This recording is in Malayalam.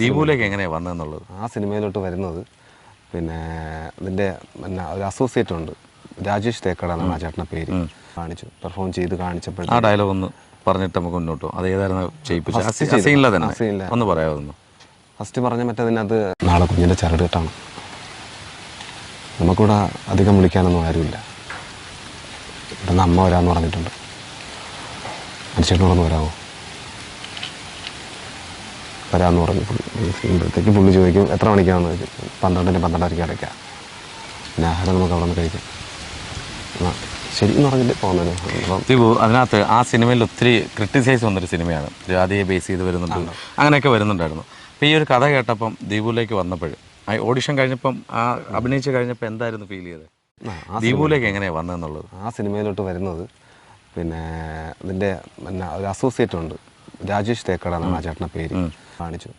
ദീപുവിലേക്ക് എങ്ങനെയാണ് വന്നതെന്നുള്ളത്? ആ സിനിമയിലോട്ട് വരുന്നത്. പിന്നെ അതിന്റെ പിന്നെ ഒരു അസോസിയേറ്റ് ഉണ്ട്. രാജേഷ് തേക്കട എന്നാണ് ആ ചേട്ടന്റെ പേര്. കാണിച്ചു പെർഫോം ചെയ്ത് കാണിച്ചപ്പോൾ ആ ഡയലോഗ് ഒന്ന് പറഞ്ഞിട്ട് നമുക്ക് മുന്നോട്ട് പോകും. അത് ഏതായിരുന്നു ചെയ്യിപ്പിച്ചത്. ഒന്ന് പറയാമായിരുന്നു ഫസ്റ്റ് പറഞ്ഞ മറ്റതിനകത്ത് നാളെ കുഞ്ഞിന്റെ ചരട് കെട്ടാണ്. നമുക്കിവിടെ അധികം വിളിക്കാനൊന്നും ആരുമില്ല. ഇവിടെ അമ്മ വരാമെന്ന് പറഞ്ഞിട്ടുണ്ട്. അനുശേഷനോടൊന്ന് വരാമോ? വരാമെന്ന് പറഞ്ഞു. ചെയ്യുമ്പോഴത്തേക്ക് പുള്ളി ചോദിക്കും എത്ര മണിക്കാണെന്ന് ചോദിക്കും. പന്ത്രണ്ടിന് പന്ത്രണ്ടരയ്ക്ക് അടയ്ക്കാം പിന്നെ ആഹാരം നമുക്ക് അവിടെ നിന്ന് കഴിക്കാം ശരി എന്ന് പറഞ്ഞിട്ട് പോകുന്നത് അപ്പോൾ അതിനകത്ത് ആ സിനിമയിൽ ഒത്തിരി ക്രിട്ടിസൈസ് വന്നൊരു സിനിമയാണ്. ജാതിയെ ബേസ് ചെയ്ത് വരുന്നുണ്ട്. അങ്ങനെയൊക്കെ വരുന്നുണ്ടായിരുന്നു. അപ്പോൾ ഈ ഒരു കഥ കേട്ടപ്പം ദീപുവിലേക്ക് വന്നപ്പോൾ ആ ഓഡിഷൻ കഴിഞ്ഞപ്പം ആ അഭിനയിച്ച് കഴിഞ്ഞപ്പോൾ എന്തായിരുന്നു ഫീൽ ചെയ്തത് ദീപുവിലേക്ക് എങ്ങനെയാണ് വന്നതെന്നുള്ളത്? ആ സിനിമയിലോട്ട് വരുന്നത് പിന്നെ അതിന്റെ പിന്നെ ഒരു അസോസിയേറ്റ് ഉണ്ട്. രാജേഷ് തേക്കടാണ് ആ ചേട്ടന്റെ പേര് കാണിച്ചു